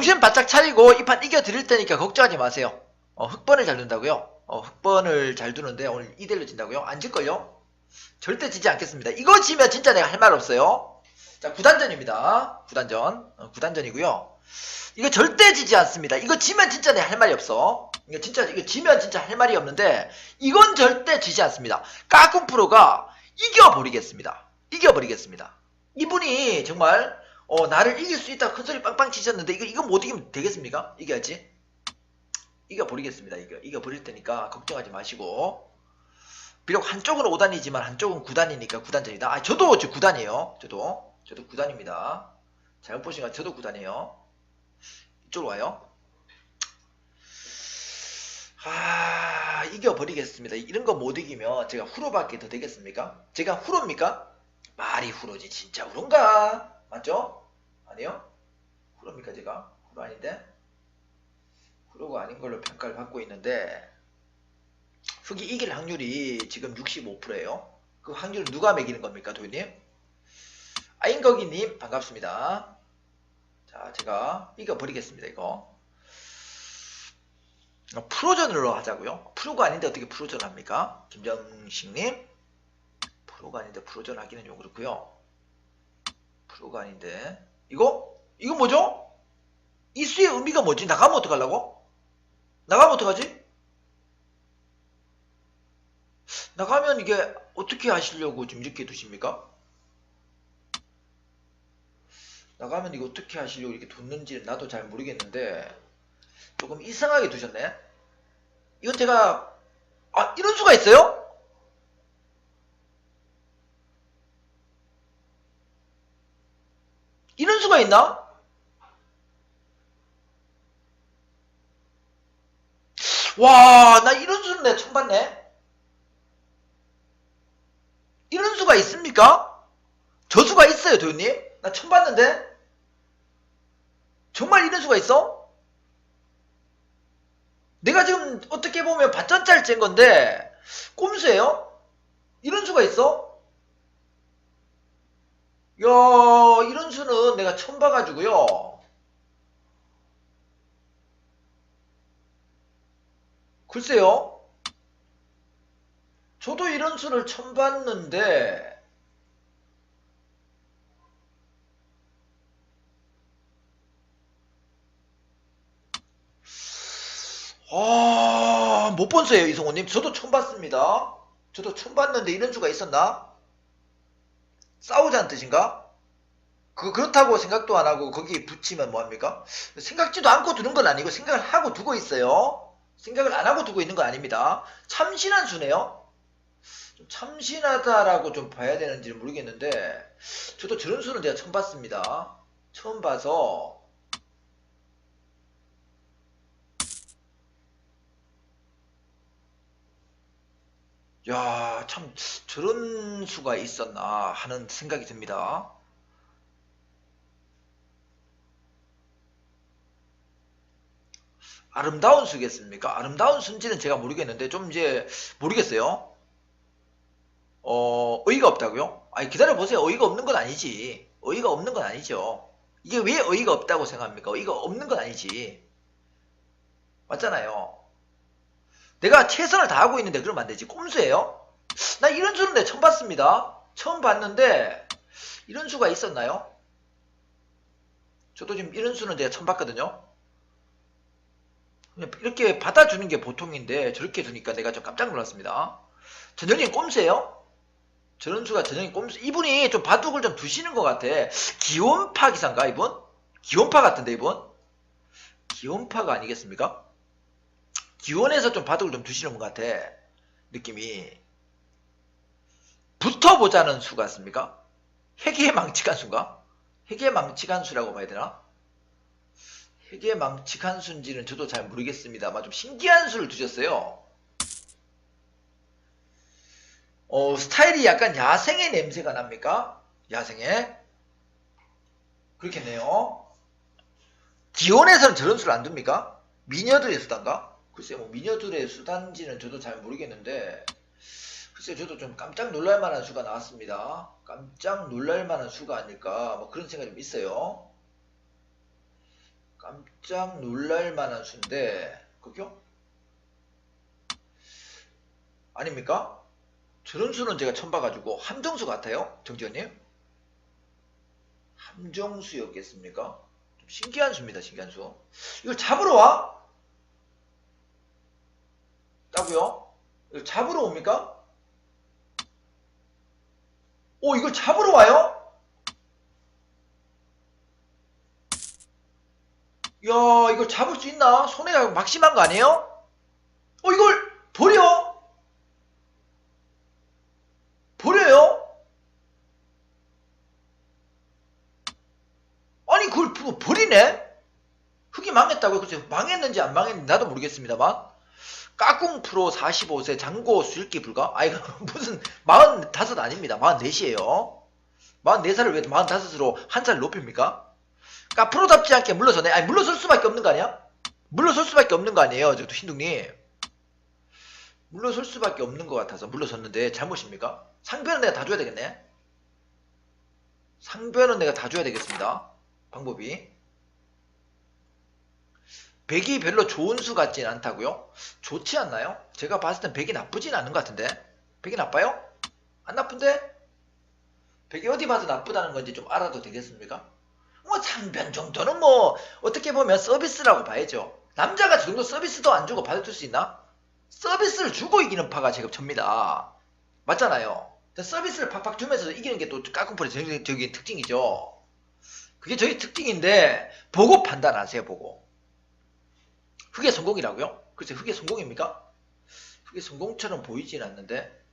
정신 바짝 차리고 이 판 이겨드릴 테니까 걱정하지 마세요. 어, 흑번을 잘 둔다고요? 어, 흑번을 잘 두는데 오늘 2대1로 진다고요? 안 질걸요? 절대 지지 않겠습니다. 이거 지면 진짜 내가 할 말 없어요. 자, 9단전입니다. 9단전. 어, 9단전이고요. 이거 절대 지지 않습니다. 이거 지면 진짜 내가 할 말이 없어. 이거 진짜, 이거 지면 진짜 할 말이 없는데, 이건 절대 지지 않습니다. 까꿍 프로가 이겨버리겠습니다. 이겨버리겠습니다. 이분이 정말, 어, 나를 이길 수 있다 큰 소리 빵빵 치셨는데, 이거, 이거 못 이기면 되겠습니까? 이겨야지. 이겨버리겠습니다. 이겨, 이겨버릴 테니까 걱정하지 마시고. 비록 한쪽은 5단이지만 한쪽은 9단이니까 9단전이다. 아, 저도 저 9단이에요. 저도. 저도 9단입니다. 잘못 보신 거 저도 9단이에요. 이쪽으로 와요. 아, 이겨버리겠습니다. 이런 거 못 이기면 제가 후로밖에 더 되겠습니까? 제가 후로입니까? 말이 후로지 진짜 후로인가? 맞죠? 아니요? 후로입니까 제가? 후로 아닌데? 후로가 아닌 걸로 평가를 받고 있는데 흑이 이길 확률이 지금 65%예요. 그 확률 누가 매기는 겁니까, 도현님? 아인거기님 반갑습니다. 자, 제가 이겨버리겠습니다, 이거. 어, 프로전으로 하자고요. 프로가 아닌데 어떻게 프로전 합니까? 김정식님. 프로가 아닌데 프로전 하기는 좀 그렇고요. 프로가 아닌데 이거? 이거 뭐죠? 이 수의 의미가 뭐지? 나가면 어떡하려고? 나가면 어떡하지? 나가면 이게 어떻게 하시려고 지금 이렇게 두십니까? 나가면 이거 어떻게 하시려고 이렇게 뒀는지 나도 잘 모르겠는데 조금 이상하게 두셨네. 이건 제가 아 이런 수가 있어요? 이런 수가 있나? 와, 나 이런 수는 내가 처음 봤네. 이런 수가 있습니까? 저 수가 있어요, 도현님? 나 처음 봤는데? 정말 이런 수가 있어? 내가 지금 어떻게 보면 반전짜리 짠 건데, 꼼수예요? 이런 수가 있어? 야, 이런 수는 내가 처음 봐가지고요. 글쎄요. 저도 이런 수를 처음 봤는데, 아, 못 본 수예요, 이성호님. 저도 처음 봤습니다. 저도 처음 봤는데 이런 수가 있었나? 싸우자는 뜻인가? 그, 그렇다고 생각도 안 하고 거기 붙이면 뭐합니까? 생각지도 않고 두는 건 아니고 생각을 하고 두고 있어요. 생각을 안 하고 두고 있는 건 아닙니다. 참신한 수네요. 좀 참신하다라고 좀 봐야 되는지는 모르겠는데 저도 저런 수는 제가 처음 봤습니다. 처음 봐서 야, 참 저런 수가 있었나 하는 생각이 듭니다. 아름다운 수겠습니까? 아름다운 수인지는 제가 모르겠는데 좀 이제 모르겠어요. 어, 의의가 없다고요? 아니 기다려 보세요. 의의가 없는 건 아니지. 의의가 없는 건 아니죠. 이게 왜 의의가 없다고 생각합니까? 의의가 없는 건 아니지. 맞잖아요. 내가 최선을 다하고 있는데 그러면 안 되지. 꼼수예요? 나 이런 수는 내 처음 봤습니다. 처음 봤는데 이런 수가 있었나요? 저도 지금 이런 수는 제가 처음 봤거든요. 이렇게 받아주는 게 보통인데 저렇게 두니까 내가 좀 깜짝 놀랐습니다. 전형님 꼼수예요? 저런 수가 전형님 꼼수. 이분이 좀 바둑을 좀 두시는 것 같아. 기온파 기사인가 이분? 기온파 같은데 이분? 기온파가 아니겠습니까? 기원에서 좀 바둑을 좀 두시는 것 같아. 느낌이. 붙어보자는 수 같습니까? 회계의 망측한 수인가? 회계의 망측한 수라고 봐야 되나? 회계의 망측한 수인지는 저도 잘 모르겠습니다만 좀 신기한 수를 두셨어요. 어, 스타일이 약간 야생의 냄새가 납니까? 야생의? 그렇겠네요. 기원에서는 저런 수를 안 둡니까? 미녀들의 수단가? 글쎄 뭐 미녀들의 수단지는 저도 잘 모르겠는데 글쎄 저도 좀 깜짝 놀랄 만한 수가 나왔습니다. 깜짝 놀랄 만한 수가 아닐까 뭐 그런 생각이 좀 있어요. 깜짝 놀랄 만한 수인데 그죠? 아닙니까? 저런 수는 제가 처음 봐가지고 함정수 같아요 정지현님 함정수였겠습니까? 좀 신기한 수입니다 신기한 수 이걸 잡으러 와? 따고요 이걸 잡으러 옵니까? 오 이걸 잡으러 와요? 야 이걸 잡을 수 있나? 손해가 막심한 거 아니에요? 어 이걸 버려? 버려요? 아니 그걸 버- 버리네? 흙이 망했다고요? 글쎄 망했는지 안 망했는지 나도 모르겠습니다만 까꿍 프로 45세 장고 수익기 불가? 아 이거 무슨 45 아닙니다 44이에요 44살을 왜 45으로 한 살 높입니까? 그러니까 프로답지 않게 물러서네. 아니 물러설 수밖에 없는 거 아니야? 물러설 수밖에 없는 거 아니에요, 저도 흰둥님. 물러설 수밖에 없는 것 같아서 물러섰는데 잘못입니까? 상변은 내가 다 줘야 되겠네. 상변은 내가 다 줘야 되겠습니다. 방법이. 백이 별로 좋은 수 같진 않다고요? 좋지 않나요? 제가 봤을 땐 백이 나쁘진 않은 것 같은데. 백이 나빠요? 안 나쁜데? 백이 어디 봐서 나쁘다는 건지 좀 알아도 되겠습니까? 뭐 상변 정도는 뭐 어떻게 보면 서비스라고 봐야죠. 남자가 저 정도 서비스도 안 주고 받아줄 수 있나? 서비스를 주고 이기는 파가 제가 접니다. 맞잖아요. 서비스를 팍팍 주면서 이기는 게 또 까꿍풀의 전형적인 특징이죠. 그게 저희 특징인데 보고 판단하세요. 보고. 흑의 성공이라고요? 글쎄 흑의 성공입니까? 흑의 성공처럼 보이진 않는데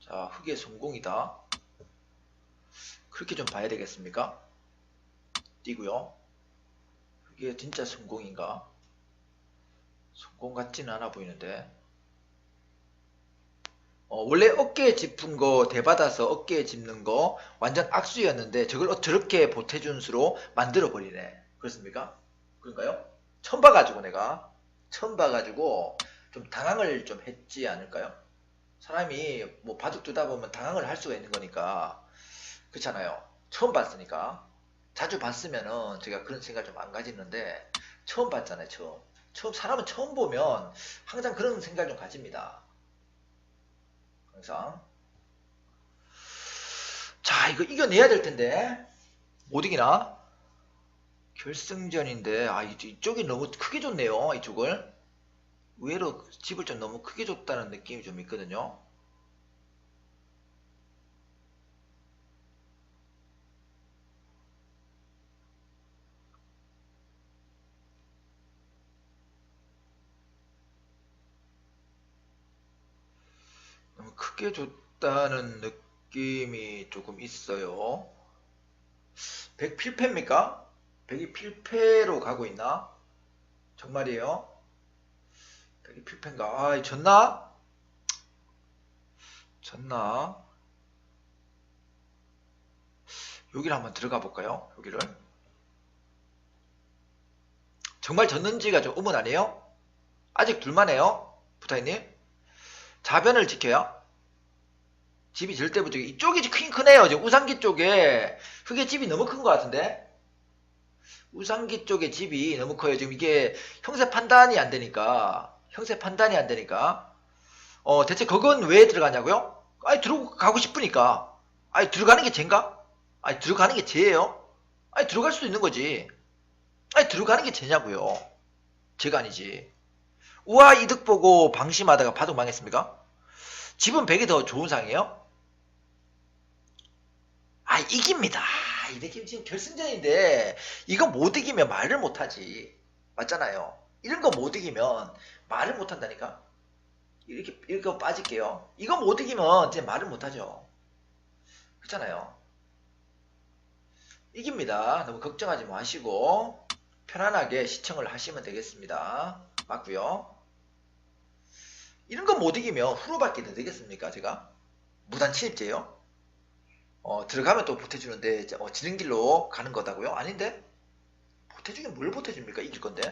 자 흑의 성공이다. 그렇게 좀 봐야 되겠습니까? 띄고요. 그게 진짜 성공인가? 성공 같지는 않아 보이는데. 어, 원래 어깨에 짚은 거 대받아서 어깨에 짚는 거 완전 악수였는데 저걸 어- 저렇게 보태준 수로 만들어 버리네. 그렇습니까? 그런가요? 처음 봐가지고 내가 처음 봐가지고 좀 당황을 좀 했지 않을까요? 사람이 뭐 바둑 두다 보면 당황을 할 수가 있는 거니까 그렇잖아요. 처음 봤으니까. 자주 봤으면은 제가 그런 생각 좀 안 가지는데 처음 봤잖아요. 처음. 처음 사람은 처음 보면 항상 그런 생각 좀 가집니다. 항상. 자, 이거 이겨내야 될 텐데 못 이기나? 결승전인데 아 이- 이쪽이 너무 크게 줬네요. 이쪽을. 의외로 집을 좀 너무 크게 줬다는 느낌이 좀 있거든요. 너무 크게 줬다는 느낌이 조금 있어요. 100 필패입니까? 100이 필패로 가고 있나? 정말이에요? 100이 필패인가? 아, 졌나? 졌나? 여기를 한번 들어가 볼까요? 여기를. 정말 졌는지가 좀 의문하네요? 아직 둘만해요? 부타이님? 자변을 지켜요. 집이 절대 부족해. 이쪽이 크긴 크네요. 우상기 쪽에 흙의 집이 너무 큰 것 같은데. 우상기 쪽에 집이 너무 커요. 지금 이게 형세 판단이 안 되니까. 형세 판단이 안 되니까. 어, 대체 그건 왜 들어가냐고요? 아니, 들어가고 싶으니까. 아니, 들어가는 게 쟤인가? 아니, 들어가는 게 쟤예요? 아니, 들어갈 수도 있는 거지. 아니, 들어가는 게 쟤냐고요. 쟤가 아니지. 우와 이득 보고 방심하다가 바둑 망했습니까? 집은 100이 더 좋은 상이에요? 아 이깁니다. 이 느낌 지금 결승전인데 이거 못 이기면 말을 못하지. 맞잖아요. 이런 거 못 이기면 말을 못한다니까. 이렇게 이거 빠질게요. 이거 못 이기면 이제 말을 못하죠. 그렇잖아요. 이깁니다. 너무 걱정하지 마시고 편안하게 시청을 하시면 되겠습니다. 맞고요. 이런 거 못 이기면 후로밖에 더 되겠습니까? 제가 무단 침입죄요. 어, 들어가면 또 보태주는데 어, 지는 길로 가는 거다고요? 아닌데 보태주긴 뭘 보태줍니까? 이길 건데.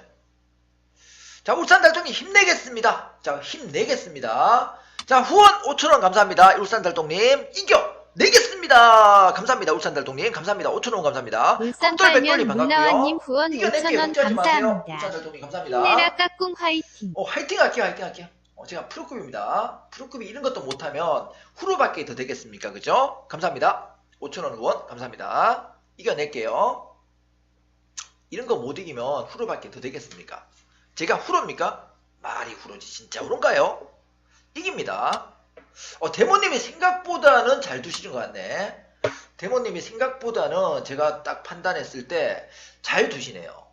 자 울산 달동님 힘내겠습니다. 자 힘내겠습니다. 자 후원 5천원 감사합니다. 울산 달동님 이겨 내겠습니다. 감사합니다. 감사합니다. 울산 달동님. 감사합니다. 5천원 감사합니다. 울산 빨면. 문나와님 후원 이겨낼게요. 5천원 걱정하지 마세요. 감사합니다. 울산 달동님 감사합니다. 힘내라 까꿍 화이팅. 어, 화이팅 할게요, 화이팅 할게요. 어, 제가 프로급입니다. 프로급이 이런 것도 못하면 후로밖에 더 되겠습니까? 그죠? 감사합니다. 5천원 후원, 감사합니다. 이겨낼게요. 이런 거 못 이기면 후로밖에 더 되겠습니까? 제가 후로입니까? 말이 후로지. 진짜 후로인가요? 이깁니다. 어, 데모님이 생각보다는 잘 두시는 것 같네. 데모님이 생각보다는 제가 딱 판단했을 때 잘 두시네요.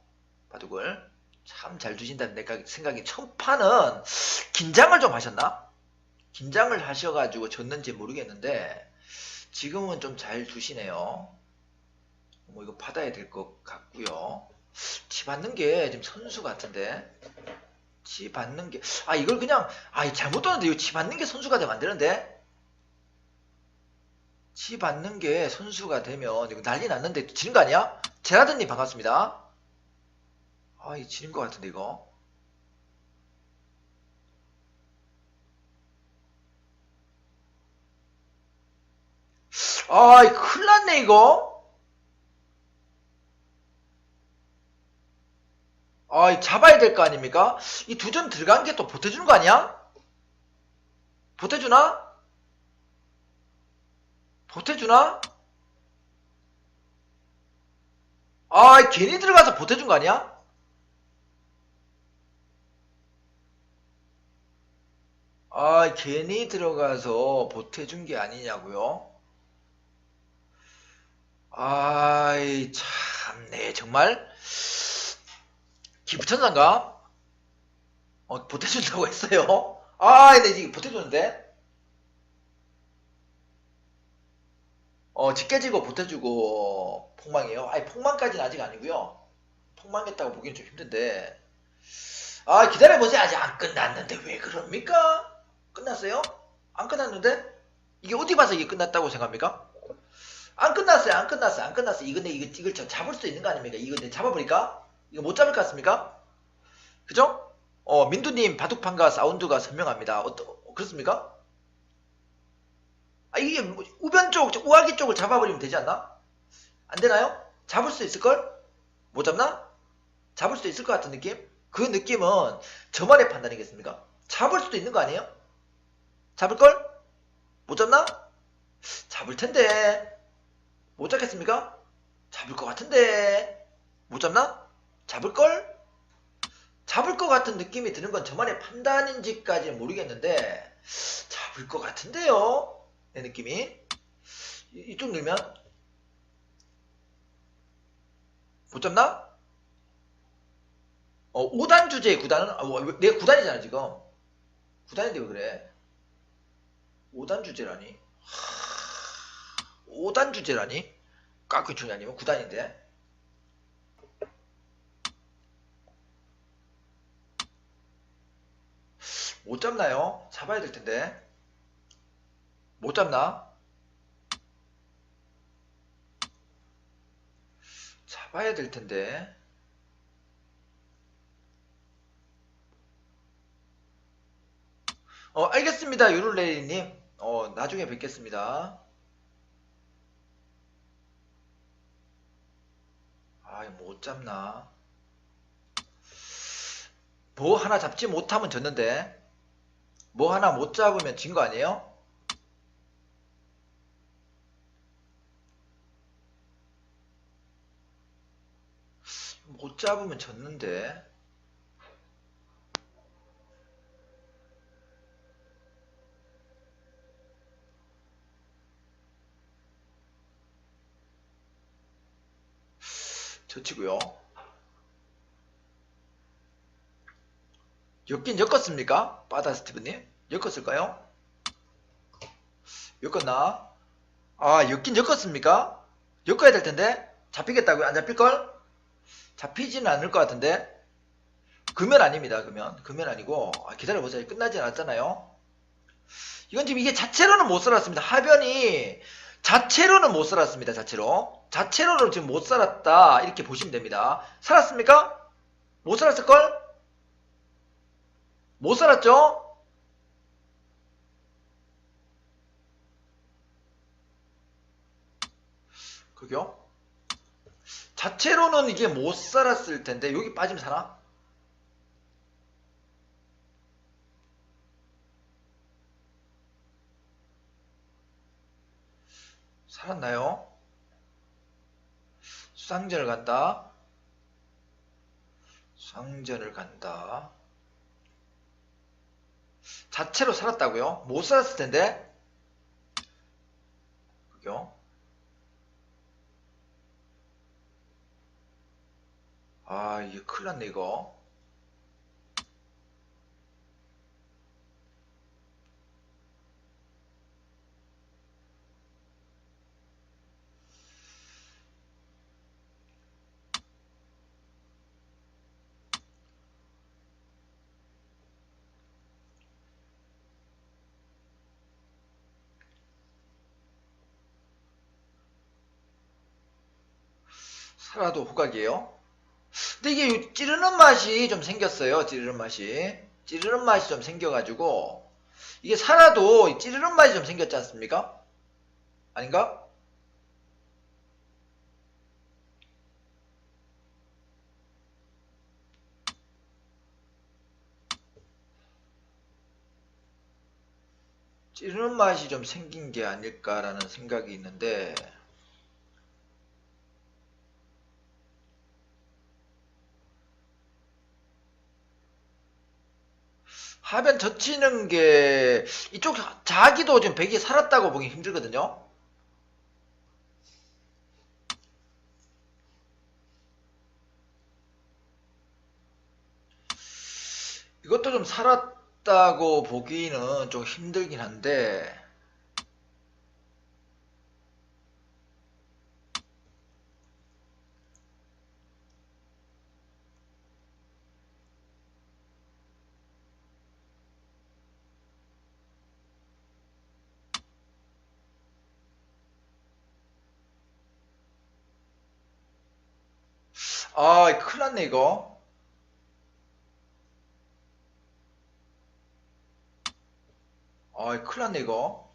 바둑을. 참잘 두신다는 내가 생각이 첫 판은 긴장을 좀 하셨나? 긴장을 하셔가지고 졌는지 모르겠는데 지금은 좀잘 두시네요. 뭐 이거 받아야 될 것 같고요. 치 받는 게 지금 선수 같은데 치 받는 게 아 이걸 그냥 아 잘못 뒀는데 이거 치 받는 게 선수가 되면 안 되는데 치 받는 게 선수가 되면 이거 난리 났는데 지는 거 아니야? 제라드님 반갑습니다. 아, 이 지는 것 같은데, 이거. 아, 이 큰일 났네, 이거. 아, 이 잡아야 될 거 아닙니까? 이 두 점 들어간 게 또 보태주는 거 아니야? 보태주나? 보태주나? 아, 괜히 들어가서 보태준 거 아니야? 아, 괜히 들어가서 보태준 게 아니냐고요? 아이, 참네, 정말. 기부천사인가? 어, 보태준다고 했어요? 아, 근데 이게 보태주는데? 어, 집 깨지고 보태주고 폭망이에요? 아니, 폭망까지는 아직 아니고요 폭망했다고 보기엔 좀 힘든데. 아, 기다려보세요. 아직 안 끝났는데 왜 그럽니까? 끝났어요? 안 끝났는데? 이게 어디 봐서 이게 끝났다고 생각합니까? 안 끝났어요. 안 끝났어요. 안 끝났어요. 이거 내 이거 이걸 저 잡을 수 있는 거 아닙니까? 이거 내 잡아버릴까? 이거 못 잡을 것 같습니까? 그죠? 어, 민두님 바둑판과 사운드가 선명합니다. 어떠, 그렇습니까? 아, 이게 뭐 우변 쪽, 저 우아기 쪽을 잡아버리면 되지 않나? 안 되나요? 잡을 수 있을걸? 못 잡나? 잡을 수 있을 것 같은 느낌? 그 느낌은 저만의 판단이겠습니까? 잡을 수도 있는 거 아니에요? 잡을걸? 못 잡나? 잡을 텐데. 못 잡겠습니까? 잡을 것 같은데. 못 잡나? 잡을걸? 잡을 것 같은 느낌이 드는 건 저만의 판단인지까지는 모르겠는데, 잡을 것 같은데요? 내 느낌이. 이- 이쪽 넣으면? 못 잡나? 어, 5단 주제 9단은, 아, 뭐, 내 9단이잖아, 지금. 9단인데 왜 그래? 5단 주제라니? 5단 주제라니? 깎여준이 아니면 9단인데? 못 잡나요? 잡아야 될 텐데. 못 잡나? 잡아야 될 텐데. 어, 알겠습니다. 유룰레이님. 어, 나중에 뵙겠습니다. 아, 못 잡나? 뭐 하나 잡지 못하면 졌는데. 뭐 하나 못 잡으면 진 거 아니에요? 못 잡으면 졌는데. 젖히고요. 엮긴 엮었습니까? 바다 스티브님? 엮었을까요? 엮었나? 아, 엮긴 엮었습니까? 엮어야 될 텐데? 잡히겠다고요? 안 잡힐걸? 잡히지는 않을 것 같은데? 금연 아닙니다, 금연. 금연 아니고, 아, 기다려보세요. 끝나지 않았잖아요? 이건 지금 이게 자체로는 못 살았습니다. 하변이 자체로는 못 살았습니다, 자체로. 자체로는 지금 못 살았다. 이렇게 보시면 됩니다. 살았습니까? 못 살았을걸? 못 살았죠? 그죠? 자체로는 이게 못 살았을 텐데 여기 빠지면 사나? 살았나요? 수상전을 간다. 수상전을 간다. 자체로 살았다고요? 못 살았을 텐데. 그죠? 아, 이게 큰일 났네, 이거. 살아도 후각이에요. 근데 이게 요 찌르는 맛이 좀 생겼어요. 찌르는 맛이. 찌르는 맛이 좀 생겨가지고 이게 살아도 이 찌르는 맛이 좀 생겼지 않습니까? 아닌가? 찌르는 맛이 좀 생긴 게 아닐까라는 생각이 있는데 하변 젖히는 게 이쪽 자기도 지금 백이 살았다고 보기 힘들거든요. 이것도 좀 살았다고 보기는 좀 힘들긴 한데 아 큰일 났네 이거. 아 큰일 났네 이거.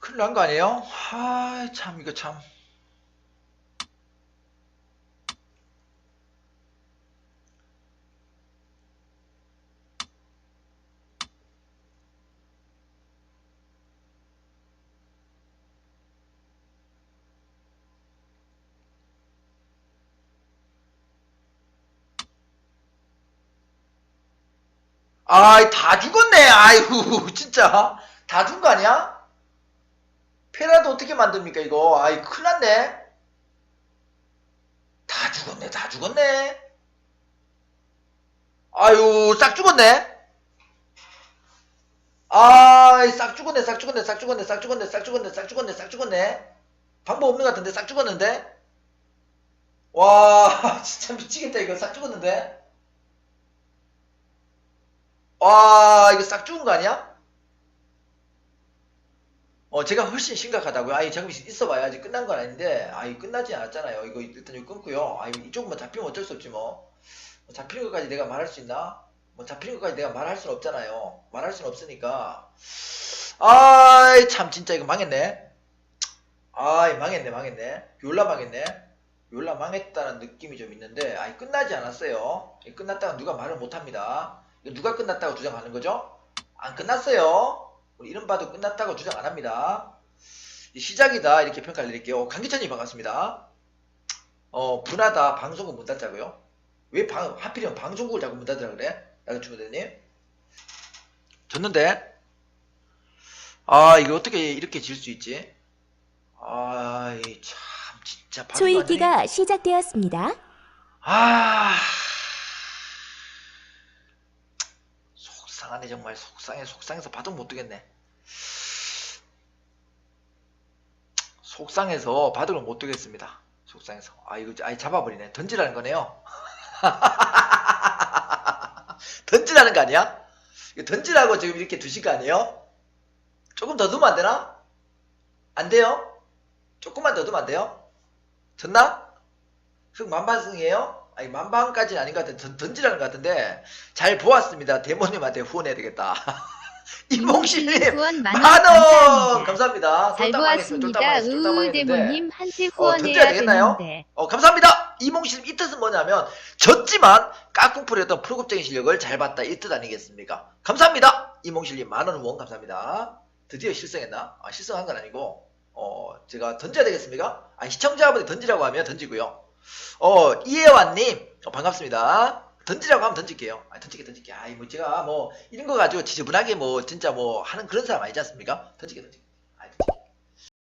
큰일 난 거 아니에요? 아 참 이거 참 아이 다 죽었네. 아이고 진짜. 다 죽은 거 아니야? 페라도 어떻게 만듭니까 이거? 아이 큰일 났네. 다 죽었네 다 죽었네. 아유 싹 죽었네. 아이 싹 죽었네 싹 죽었네 싹 죽었네 싹 죽었네 싹 죽었네 싹 죽었네 싹 죽었네. 방법 없는 것 같은데 싹 죽었는데? 와 진짜 미치겠다 이거. 싹 죽었는데 와, 이거 싹 죽은 거 아니야? 어, 제가 훨씬 심각하다고요? 아이, 잠깐 있어 봐야 아직 끝난 건 아닌데, 아이, 끝나지 않았잖아요. 이거 일단 이거 끊고요. 아이, 이쪽은 뭐 잡히면 어쩔 수 없지 뭐. 뭐 잡히는 것까지 내가 말할 수 있나? 뭐 잡히는 것까지 내가 말할 수는 없잖아요. 말할 수는 없으니까. 아이, 참, 진짜 이거 망했네. 아이, 망했네, 망했네. 욜라 망했네. 욜라 망했다는 느낌이 좀 있는데, 아이, 끝나지 않았어요. 이 끝났다가 누가 말을 못 합니다. 누가 끝났다고 주장하는 거죠? 안 끝났어요. 우리 이름 봐도 끝났다고 주장 안 합니다. 이 시작이다 이렇게 평가를 드릴게요. 강기찬님 반갑습니다. 어 분하다 방송국 문 닫자고요? 왜 방, 하필이면 방송국을 자꾸 문 닫으라 그래? 나도 주무대님 졌는데 아 이거 어떻게 이렇게 질 수 있지? 아이 참 진짜 초읽기가 시작되었습니다. 아 속 상하네 정말 속상해 속상해서 바둑 못 두겠네 속상해서 바둑을 못 두겠습니다 속상해서 아 이거 아예 잡아버리네 던지라는 거네요 던지라는 거 아니야? 이거 던지라고 지금 이렇게 두실 거 아니에요? 조금 더 두면 안 되나? 안 돼요? 조금만 더 두면 안 돼요? 졌나? 흑 만반승이에요? 아니 만반까지는 아닌 것 같은데 던, 던지라는 것 같은데 잘 보았습니다. 대모님한테 후원해야 되겠다. 이몽실님 후원 만원 감사합니다. 잘 보았습니다. 망했는데. 으으대모님 한테 어, 후원해야 되겠나요? 되는데. 어, 감사합니다. 이몽실님 이 뜻은 뭐냐면 졌지만 깍꿍풀이었던 프로급적인 실력을 잘 봤다 이 뜻 아니겠습니까? 감사합니다. 이몽실님 만원 후원 감사합니다. 드디어 실성했나? 아, 실성한 건 아니고 어, 제가 던져야 되겠습니까? 아, 시청자분이 던지라고 하면 던지고요. 어, 이혜환님 어, 반갑습니다. 던지라고 하면 던질게요. 아, 던질게 던질게. 아이 뭐 제가 뭐 이런 거 가지고 지저분하게 뭐 진짜 뭐 하는 그런 사람 아니지 않습니까? 던질게 던질게.